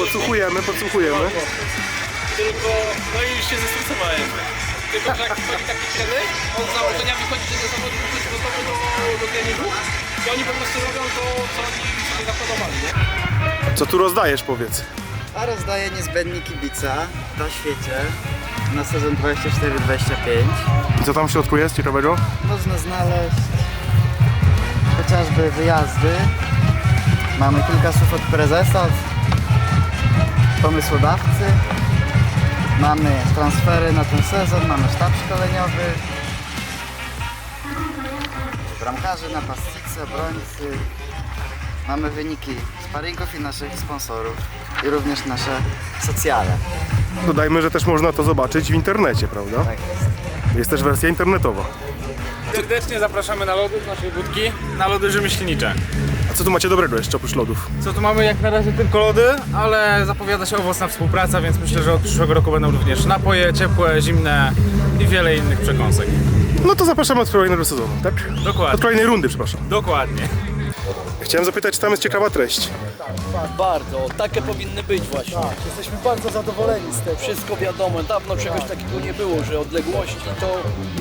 Podsłuchujemy, podsłuchujemy. Tylko, no i już się zestresowałem. Tylko, że jak wchodzi taki trener, on z założenia wychodzi, że zawodnik jest gotowy do, do treningu i oni po prostu robią to, co oni sobie zaplanowali, nie? Co tu rozdajesz, powiedz? A rozdaję niezbędni kibica na świecie na sezon 24-25. I co tam w środku jest ciekawego? Można znaleźć chociażby wyjazdy. Mamy kilka słów od prezesa, od pomysłodawcy. Mamy transfery na ten sezon, mamy sztab szkoleniowy. Bramkarzy, napastnicy, obrońcy. Mamy wyniki sparingów i naszych sponsorów. I również nasze socjale. Dodajmy, że też można to zobaczyć w internecie, prawda? Tak jest. Jest też wersja internetowa. Serdecznie zapraszamy na lody z naszej budki, na lody rzemieślnicze. A co tu macie dobrego jeszcze oprócz lodów? Co tu mamy jak na razie tylko lody, ale zapowiada się owocna współpraca, więc myślę, że od przyszłego roku będą również napoje ciepłe, zimne i wiele innych przekąsek. No to zapraszamy od kolejnego sezonu, tak? Od Dokładnie, kolejnej rundy, przepraszam. dokładnie. Chciałem zapytać, czy tam jest ciekawa treść. Bardzo, takie powinny być właśnie. Tak, jesteśmy bardzo zadowoleni z tego. Wszystko wiadomo, dawno czegoś takiego nie było, że odległości to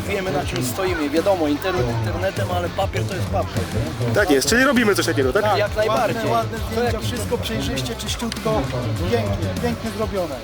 wiemy na czym stoimy. Wiadomo, internet internetem, ale papier to jest papier. nie? Tak jest, czyli robimy coś takiego, tak? Jak najbardziej. Ładne, ładne zdjęcia, wszystko przejrzyście, czyściutko, pięknie, pięknie zrobione.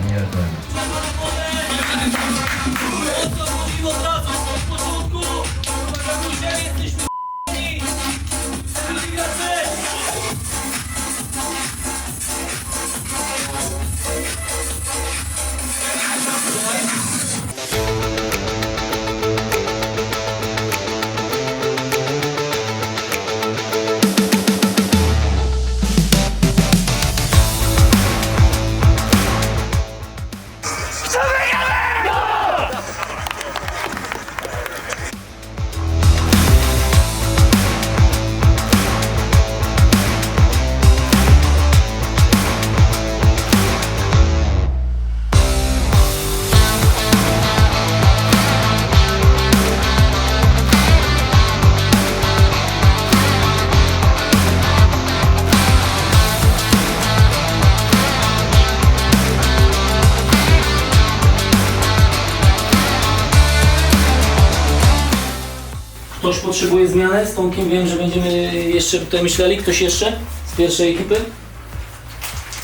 Ktoś potrzebuje zmiany? Z Tomkiem wiem, że będziemy jeszcze tutaj myśleli. Ktoś jeszcze z pierwszej ekipy?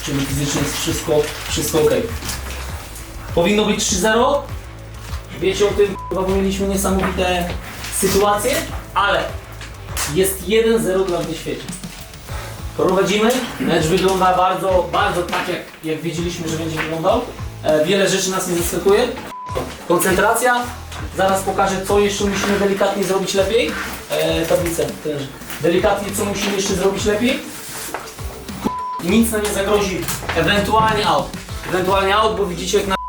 Czyli fizycznie jest wszystko, wszystko ok. Powinno być 3-0. Wiecie o tym, chyba mieliśmy niesamowite sytuacje, ale jest 1-0 dla świecie. Prowadzimy. Mecz wygląda bardzo, bardzo tak, jak, jak wiedzieliśmy, że będzie wyglądał. E, wiele rzeczy nas nie zaskakuje. Koncentracja. Zaraz pokażę, co jeszcze musimy delikatnie zrobić lepiej. E, tablicę też. Delikatnie, co musimy jeszcze zrobić lepiej. Nic nam nie zagrozi. Ewentualnie out. Ewentualnie out, bo widzicie jak na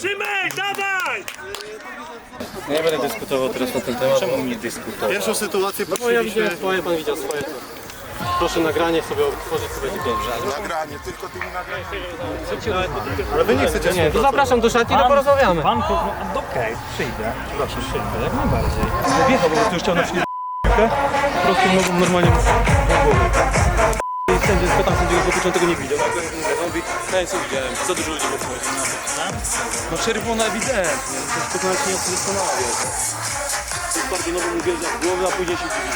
Szymek, dawaj! Nie będę dyskutował teraz na ten temat. Czemu nie dyskutować? Pierwszą sytuację No bo ja widziałem swoje, pan widział swoje. To proszę nagranie sobie odtworzyć, to będzie dobrze. Ale Nagranie, tylko tymi nagraniami. Ale wy nie chcecie nie, to zapraszam do szatni, to porozmawiamy. Pan, po- no, okej, przyjdę. Proszę, przyjdę, jak najbardziej. Wjechał, po prostu już chciał na chwilę po prostu mogą normalnie głowę. Sędzia spytał sędziego, bo początek tego nie widział. Nagle mówię, on mówi, ja co widziałem, za dużo ludzi było to. No czerwona ewidentnie, to jest pokonać się nie zastanawia. To jest bardzo nowo mówię, jak głowy, a później się dziwi.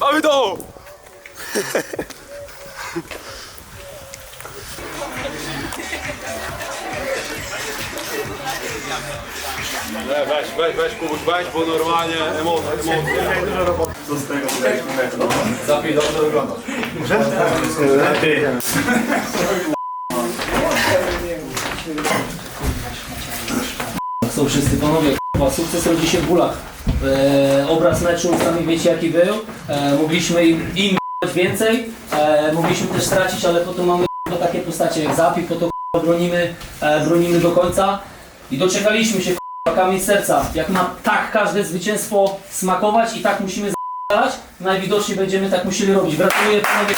Mamy to! Nie, weź, weź, weź, Kubuś, weź, bo normalnie emocje, emocje. Zapij, dobrze wygląda. Są wszyscy panowie, k***a, sukces rodzi się w bólach. E, obraz meczu sami wiecie jaki był. E, mogliśmy im, im więcej, e, mogliśmy też stracić, ale po to mamy takie postacie jak Zapi, po to bronimy, e, bronimy do końca. I doczekaliśmy się k***a, kamień serca. Jak ma tak każde zwycięstwo smakować i tak musimy z***alać, najwidoczniej będziemy tak musieli robić. Gratuluję panowie.